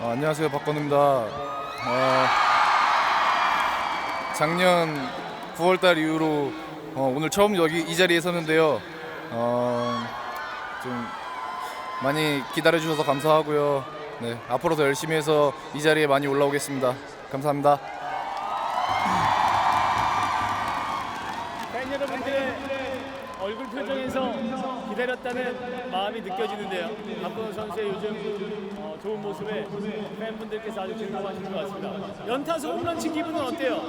어, 안녕하세요 박건우입니다. 어, 작년 9월달 이후로 어, 오늘 처음 여기 이 자리에 섰는데요. 어, 좀 많이 기다려 주셔서 감사하고요. 네, 앞으로 더 열심히 해서 이 자리에 많이 올라오겠습니다. 감사합니다. 얼굴 표정에서 기다렸다는 마음이 느껴지는데요. 박건우 선수의 요즘 어, 좋은 모습에 팬분들께서 아주 즐거워하시는 것 같습니다. 연타석 홈런 친 기분은 어때요?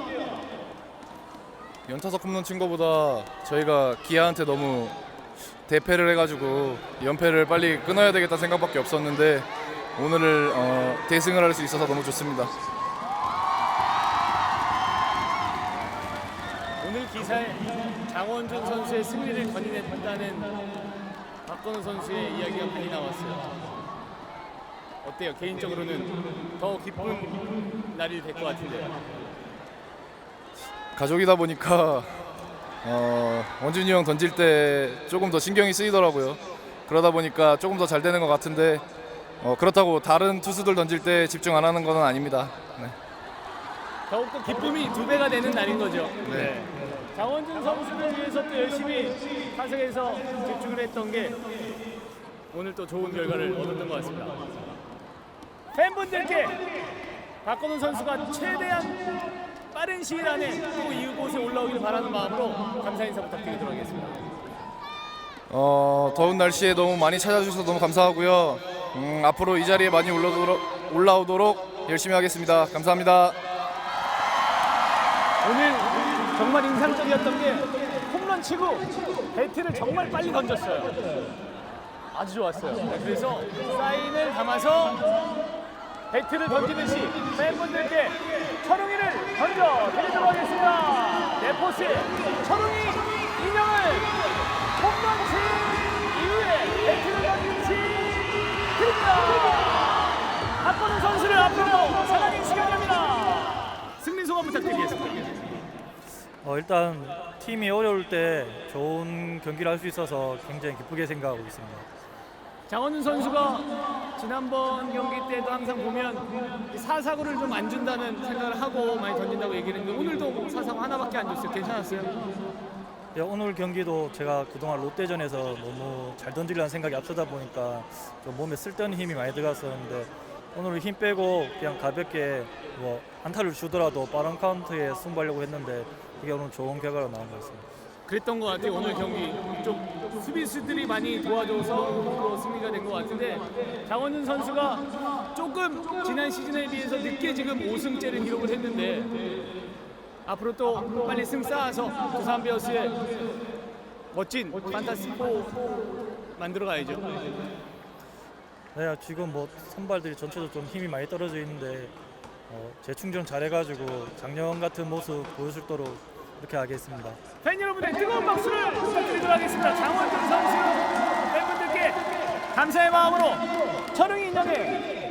연타석 홈런 친 거보다 저희가 기아한테 너무 대패를 해가지고 연패를 빨리 끊어야 되겠다 생각밖에 없었는데 오늘을 어, 대승을 할 수 있어서 너무 좋습니다. 기사에 장원준 선수의 승리를 건인했다는 박건우 선수의 이야기가 많이 나왔어요. 어때요? 개인적으로는 더 기쁜 날이 될 것 같은데요. 가족이다 보니까 어, 원준이 형 던질 때 조금 더 신경이 쓰이더라고요. 그러다 보니까 조금 더 잘 되는 것 같은데 어, 그렇다고 다른 투수들 던질 때 집중 안 하는 건 아닙니다. 네. 더욱더 기쁨이 두 배가 되는 날인 거죠. 네. 장원준 선수를 위해서 또 열심히 타석에서 집중을 했던 게 오늘 또 좋은 결과를 얻었던 것 같습니다. 팬분들께 박건우 선수가 최대한 빠른 시일 안에 또 이곳에 올라오길 바라는 마음으로 감사 인사 부탁드리도록 하겠습니다. 어, 더운 날씨에 너무 많이 찾아주셔서 너무 감사하고요. 음, 앞으로 이 자리에 많이 올라오도록, 올라오도록 열심히 하겠습니다. 감사합니다. 정말 인상적이었던 게 홈런 치고 배트를 정말 빨리 던졌어요. 아주 좋았어요. 네, 그래서 사인을 담아서 배트를 던지듯이 팬분들께 철웅이를 던져 드리도록 하겠습니다. 네포스 철웅이 인형을 홈런 친 이후에 배트를 던지듯이 드립니다. 박건우 선수를 앞으로 사랑해 바랍니다. 승리 소감 부탁드리겠습니다. 어, 일단 팀이 어려울 때 좋은 경기를 할 수 있어서 굉장히 기쁘게 생각하고 있습니다. 장원준 선수가 지난번 경기 때도 항상 보면 이 사사구를 좀 안 준다는 생각을 하고 많이 던진다고 얘기를 했는데 오늘도 사사구 하나밖에 안 줬어요. 괜찮았어요? 예, 오늘 경기도 제가 그동안 롯데전에서 너무 잘 던지려는 생각이 앞서다 보니까 좀 몸에 쓸데없는 힘이 많이 들어갔었는데 오늘 힘 빼고 그냥 가볍게 뭐 안타를 주더라도 빠른 카운트에 승부하려고 했는데 그게 오늘 좋은 결과로 나온 것 같습니다. 그랬던 것 같아요. 오늘 경기 좀 수비수들이 많이 도와줘서 또 승리가 된 것 같은데 장원준 선수가 조금 지난 시즌에 비해서 늦게 지금 5승째를 기록을 했는데 앞으로 또 빨리 승 쌓아서 두산 베어스의 멋진 판타스포 만들어 가야죠. 네, 지금 뭐 선발들이 전체적으로 좀 힘이 많이 떨어져 있는데 어, 재충전 잘해가지고 작년 같은 모습 보여줄 수 있도록 이렇게 하겠습니다. 팬 여러분의 뜨거운 박수를 부탁드리도록 하겠습니다. 장원준 선수 팬분들께 감사의 마음으로 철웅이 인형의